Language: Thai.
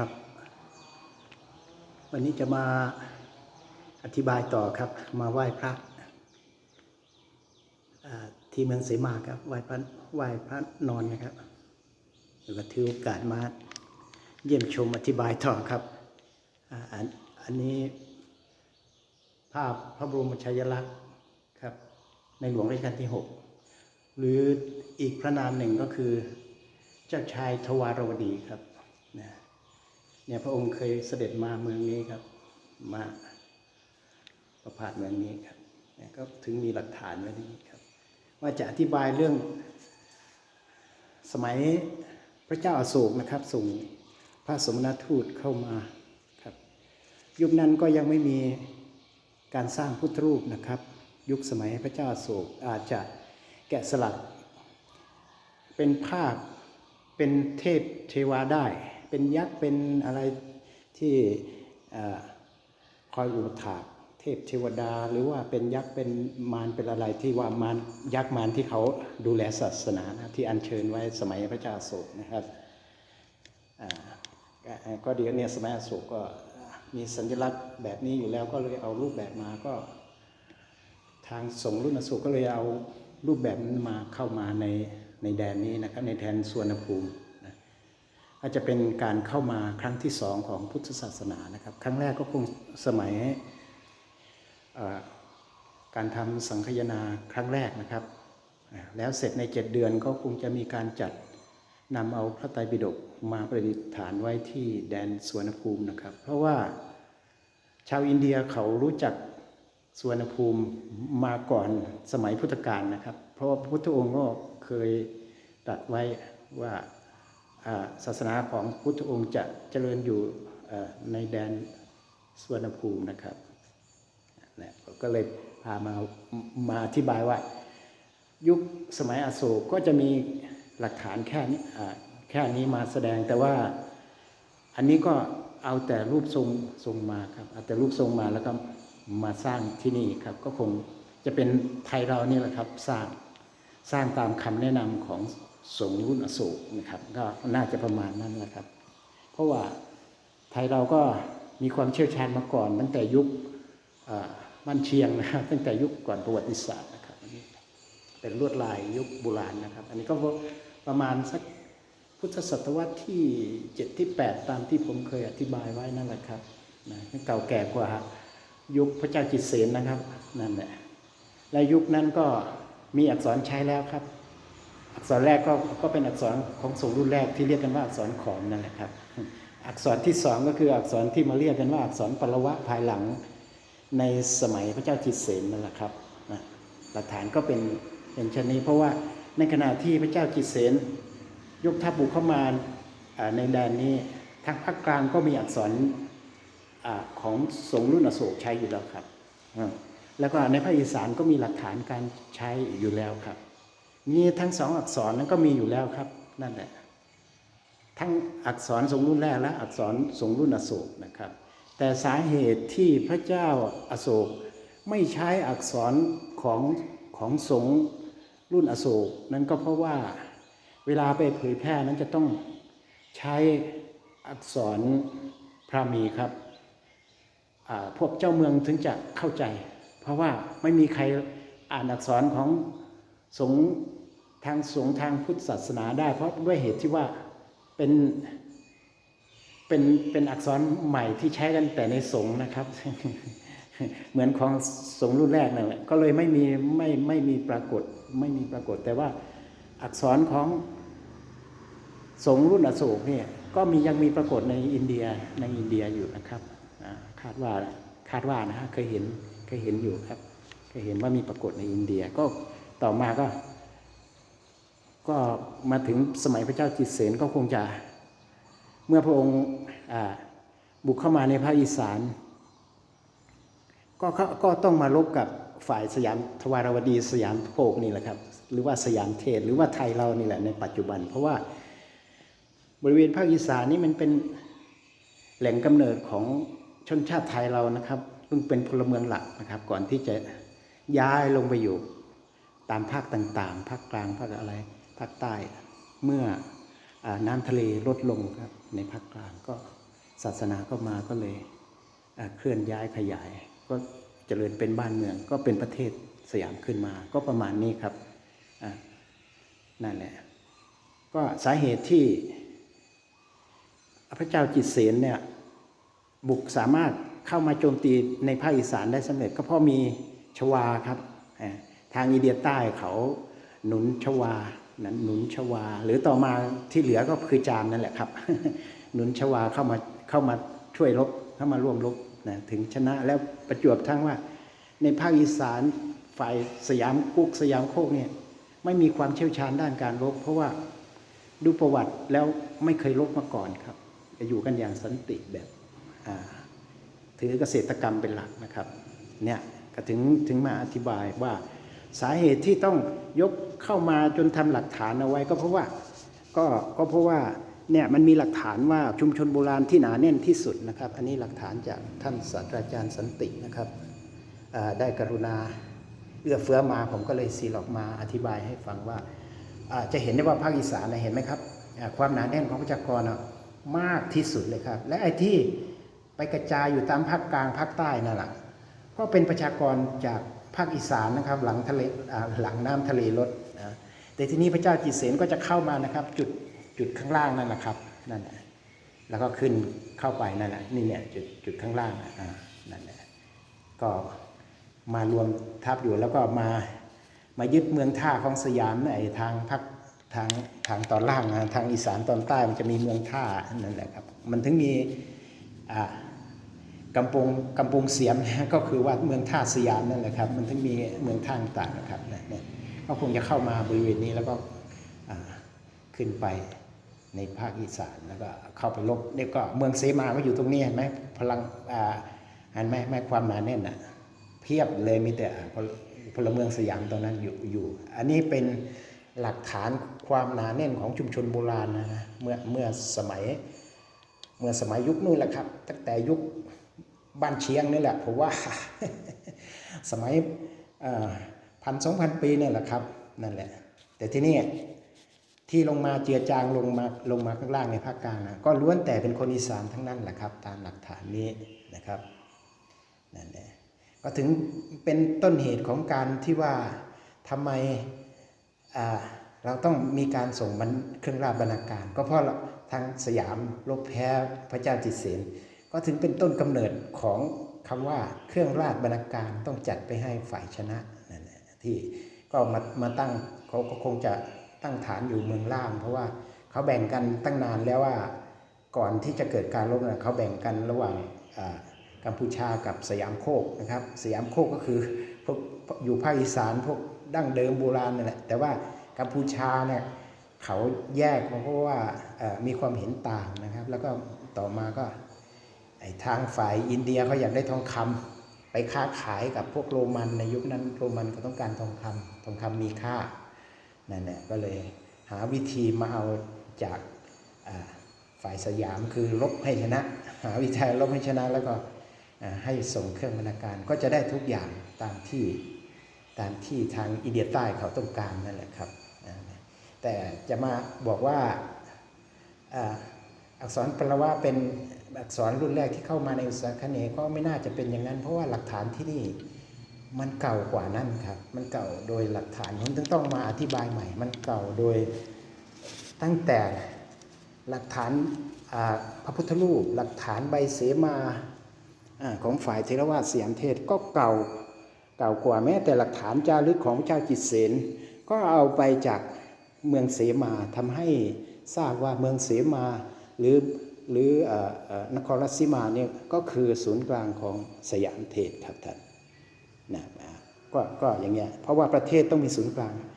ครับ วันนี้จะมาอธิบายต่อครับ มาไหว้พระที่เมืองเสมาครับไหว้พระไหว้พระนอนนะครับเดี๋ยวก็ถือโอกาสมาเยี่ยมชมอธิบายต่อครับอันอันนี้ภาพพระบรมฉายลักษณ์ครับ ในหลวงรัชกาลที่ 6 หรืออีกพระนามหนึ่งก็คือ เจ้าชายทวารวดีครับ เนี่ยพระองค์เคยเสด็จมาเมืองนี้ครับ มาประพาสเมืองนี้ครับเนี่ยก็ถึงมีหลักฐานไว้ที่นี่ครับ ว่าจะอธิบายเรื่อง สมัยพระเจ้าอาโศกนะครับส่งพระสมณทูตเข้ามาครับ ยุคนั้นก็ยังไม่มีการสร้างพุทธรูปนะครับ ยุคสมัยพระเจ้าอาโศกอาจจะแกะสลัก เป็นภาพเป็นเทพเทวาได้ เป็นยักษ์เป็นอะไรที่คอยอุปถากเทพเทวดา หรือว่าเป็นยักษ์เป็นมารเป็นอะไรที่ว่ามารยักษ์มารที่เขาดูแลศาสนานะที่อัญเชิญไว้สมัยพระเจ้าโศกนะครับก็เดี๋ยวเนี่ยสมัยโศกก็มีสัญลักษณ์แบบนี้อยู่แล้วก็เลยเอารูปแบบมาก็ ทางสงฆ์รุ่นอโศกก็เลยเอารูปแบบนั้นมาเข้ามาในในแดนนี้นะครับในแทนสวนภูมิ อาจจะเป็นการเข้ามาครั้งที่สองของพุทธศาสนานะครับ ครั้งแรกก็คงสมัยการทำสังคยนาครั้งแรกนะครับ แล้วเสร็จในเจ็ดเดือนก็คงจะมีการจัดนำเอาพระไตรปิฎกมาประดิษฐานไว้ที่แดนสวนภูมินะครับ เพราะว่าชาวอินเดียเขารู้จักสวนภูมิมาก่อนสมัยพุทธกาลนะครับ เพราะพระพุทธองค์ก็เคยตรัสไว้ว่า ศาสนาของพุทธองค์จะเจริญอยู่ในแดนสวนภูมินะครับนะก็เลยพามามาอธิบายว่า ยุคสมัยอโศกก็จะมีหลักฐานแค่นี้แค่นี้มาแสดงแต่ว่าอันนี้ก็เอาแต่รูปทรงทรงมาครับเอาแต่รูปทรงมาแล้วก็มาสร้างที่นี่ครับ ก็คงจะเป็นไทยเรานี่แหละครับ สร้างสร้างตามคำแนะนำของ สงรุ่นอโศกนะครับก็น่าจะประมาณนั้นแหละครับ เพราะว่าไทยเราก็มีความเชี่ยวชาญมาก่อน ตั้งแต่ยุคอ่าบ้านเชียงนะครับตั้งแต่ยุคก่อนประวัติศาสตร์นะครับอันนี้เป็นลวดลายยุคโบราณนะครับ อันนี้ก็ประมาณสักพุทธศตวรรษที่เจ็ดที่แปดตามที่ผมเคยอธิบายไว้นั่นแหละครับนะเก่าแก่กว่ายุคพระเจ้าจิตเสนนะครับนั่นแหละและยุคนั้นก็มีอักษรใช้แล้วครับ ษรแรกก็ก็เป็นอักษรของสงรุ่นแรกที่เรียกกันว่าอักษรขอมนั่นแหละครับ อักษรที่สองก็คืออักษรที่มาเรียกกันว่าอักษรปรวะภายหลังในสมัยพระเจ้าจิตเสนนั่นแหละครับหลักฐานก็เป็นเป็นชนนี้ เพราะว่าในขณะที่พระเจ้าจิตเสนยกทัพบุกเข้ามาในแดนนี้ทางภาคกลางก็มีอักษรอของสงรุ่นอโศกใช้อยู่แล้วครับ แล้วก็ในภาคอีสานก็มีหลักฐานการใช้อยู่แล้วครับ นี่ทั้งสองอักษรนั้นก็มีอยู่แล้วครับ นั่นแหละ ทั้งอักษรสงรุ่นแรกและอักษรสงรุ่นอโศกนะครับ แต่สาเหตุที่พระเจ้าอโศกไม่ใช้อักษรของของสงรุ่นอโศกนั้นก็เพราะว่าเวลาไปเผยแพร่นั้นจะต้องใช้อักษรพราหมีครับพวกเจ้าเมืองถึงจะเข้าใจ เพราะว่าไม่มีใครอ่านอักษรของ สงทางสงทางพุทธศาสนาได้ เพราะด้วยเหตุที่ว่าเป็นเป็นเป็นอักษรใหม่ที่ใช้กันแต่ในสงนะครับ เหมือนของสงรุ่นแรกนั่นแหละก็เลยไม่มีไม่ไม่มีปรากฏไม่มีปรากฏ แต่ว่าอักษรของสงรุ่นอโศกเนี่ยก็มียังมีปรากฏในอินเดียในอินเดียอยู่นะครับคาดว่าคาดว่านะฮะเคยเห็นเคยเห็นอยู่ครับเคยเห็นว่ามีปรากฏในอินเดียก็ ต่อมาก็ ก็มาถึงสมัยพระเจ้าจิตเสนก็คงจะ เมื่อพระองค์บุกเข้ามาในภาคอีสานก็เขาก็ต้องมาลบกับฝ่ายสยามทวารวดีสยามโภคนี่แหละครับ หรือว่าสยามเทศหรือว่าไทยเรานี่แหละในปัจจุบัน เพราะว่าบริเวณภาคอีสานนี่มันเป็นแหล่งกำเนิดของชนชาติไทยเรานะครับซึ่งเป็นพลเมืองหลักนะครับ ก่อนที่จะย้ายลงไปอยู่ ตามภาคต่างๆ ภาคกลางภาคอะไร ภาคใต้ เมื่ออน้ำทะเลลดลงครับในภาคกลางก็ศาสนาก็มาก็เลยเคลื่อนย้ายขยาย ก็เจริญเป็นบ้านเมือง ก็เป็นประเทศสยามขึ้นมา ก็ประมาณนี้ครับนั่นแหละก็สาเหตุที่พระเจ้าจิตเสนเนี่ยบุกสามารถเข้ามาโจมตีในภาคอีสานได้สำเร็จ ก็เพราะมีชวาครับ ทางอินเดียใต้เขาหนุนชวานั้นหนุนชวา หรือต่อมาที่เหลือก็คือจามนั่นแหละครับ หนุนชวาเข้ามาเข้ามาช่วยรบเข้ามาร่วมรบนะถึงชนะแล้วประจวบทั้งว่า ในภาคอีสานฝ่ายสยามกุ๊กสยามโคกเนี่ยไม่มีความเชี่ยวชาญด้านการรบ เพราะว่าดูประวัติแล้วไม่เคยรบมาก่อนครับอยู่กันอย่างสันติแบบถือเกษตรกรรมเป็นหลักนะครับเนี่ยก็ถึงถึงมาอธิบายว่า สาเหตุที่ต้องยกเข้ามาจนทำหลักฐานเอาไว้ก็เพราะว่าก็ก็เพราะว่าเนี่ยมันมีหลักฐานว่าชุมชนโบราณที่หนาแน่นที่สุดนะครับ อันนี้หลักฐานจากท่านศาสตราจารย์สันตินะครับได้กรุณาเอื้อเฟื้อมาผมก็เลยซีหลอกมาอธิบายให้ฟังว่าจะเห็นได้ว่าภาคอีสานนะเห็นไหมครับความหนาแน่นของประชากรมากที่สุดเลยครับ และไอ้ที่ไปกระจายอยู่ตามภาคกลางภาคใต้นั่นแหละก็เป็นประชากรจากาคอีสานนะครับหลังทะเลหลังน้ำทะเลลดนะแต่ที่นี้พระเจ้าจิตเสนก็จะเข้ามานะครับจุดจุดข้างล่างนั่นแหละครับนั่นแหละแล้วก็ขึ้นเข้าไปนั่นแหละนี่เนี่ยจุดจุดข้างล่างอะอ่านั่นแหละก็มารวมทับอยู่แล้วก็มามายึดเมืองท่าของสยามไอ้ทางภาคทางทางตอนล่างนะทางอีสานตอนใต้มันจะมีเมืองท่านั่นแหละครับ มันถึงมีอ่า กำปงกำปงเสียมนะก็คือว่าเมืองท่าสยามนั่นแหละครับ มันถึงมีเมืองท่าต่างนะครับเนี่ยก็คงจะเข้ามาบริเวณนี้แล้วก็ขึ้นไปในภาคอีสานแล้วก็เข้าไปลบนี่ก็เมืองเสมาก็อยู่ตรงนี้เห็นไหมพลังอ่านไหมแม่ความหนาแน่นอะเพียบเลยมีแต่พลพลเมืองสยามตรงนั้นอยู่อยู่ อันนี้เป็นหลักฐานความหนาแน่นของชุมชนโบราณนะนะเมื่อเมื่อสมัยเมื่อสมัยยุคนู้นแหละครับ ตั้งแต่ยุค บ้านเชียงนี่แหละผมว่า สมัยพันสองพันปีนี่แหละครับนั่นแหละ แต่ที่นี่ที่ลงมาเจือจางลงมาลงมาข้างล่างในภาคกลางนะก็ล้วนแต่เป็นคนอีสานทั้งนั้นแหละครับ ตามหลักฐานนี้นะครับนั่นแหละก็ถึงเป็นต้นเหตุของการที่ว่าทำไมเราต้องมีการส่งเครื่องราชบรรณาการ ก็เพราะทางสยามลบแพ้พระเจ้าจิตเสน ก็ถึงเป็นต้นกำเนิดของคำว่าเครื่องราชบรรณาการต้องจัดไปให้ฝ่ายชนะนั่นแหละที่ก็มามาตั้งเขาก็คงจะตั้งฐานอยู่เมืองล่างเพราะว่าเขาแบ่งกันตั้งนานแล้วว่าก่อนที่จะเกิดการรบนะเขาแบ่งกันระหว่างกัมพูชากับสยามโคกนะครับสยามโคกก็คือพวกอยู่ภาคอีสานพวกดั้งเดิมโบราณนั่นแหละแต่ว่ากัมพูชาเนี่ยเขาแยกเพราะว่ามีความเห็นต่างนะครับ แล้วก็ต่อมาก็ ไอ้ทางฝ่ายอินเดียเขาอยากได้ทองคำไปค้าขายกับพวกโรมันในยุคนั้นโรมันก็ต้องการทองคำทองคำมีค่านั่นแหละก็เลยหาวิธีมาเอาจากฝ่ายสยามคือลบให้ชนะ หาวิธีลบให้ชนะแล้วก็ให้ส่งเครื่องบรรณาการก็จะได้ทุกอย่างตามที่ตามที่ทางอินเดียใต้เขาต้องการนั่นแหละครับ แต่จะมาบอกว่าอักษรปลวะเป็น อักษรรุ่นแรกที่เข้ามาในอุตสาคเนก็ไม่น่าจะเป็นอย่างนั้น เพราะว่าหลักฐานที่นี่มันเก่ากว่านั้นครับ มันเก่าโดยหลักฐานผมถึงต้องมาอธิบายใหม่ มันเก่าโดยตั้งแต่หลักฐานพระพุทธรูป หลักฐานใบเสมาอของฝ่ายเทรวาสเสียมเทศก็เก่าเก่ากว่าแม้แต่หลักฐานจารึกของพระเจ้าจิตเสนก็เอาไปจากเมืองเสมาทำให้ทราบว่าเมืองเสมาหรือ หรืออนครราชสีมาเนี่ยก็คือศูนย์กลางของสยามเทศครับท่านนะก็ก็อย่างเงี้ยเพราะว่าประเทศต้องมีศูนย์กลาง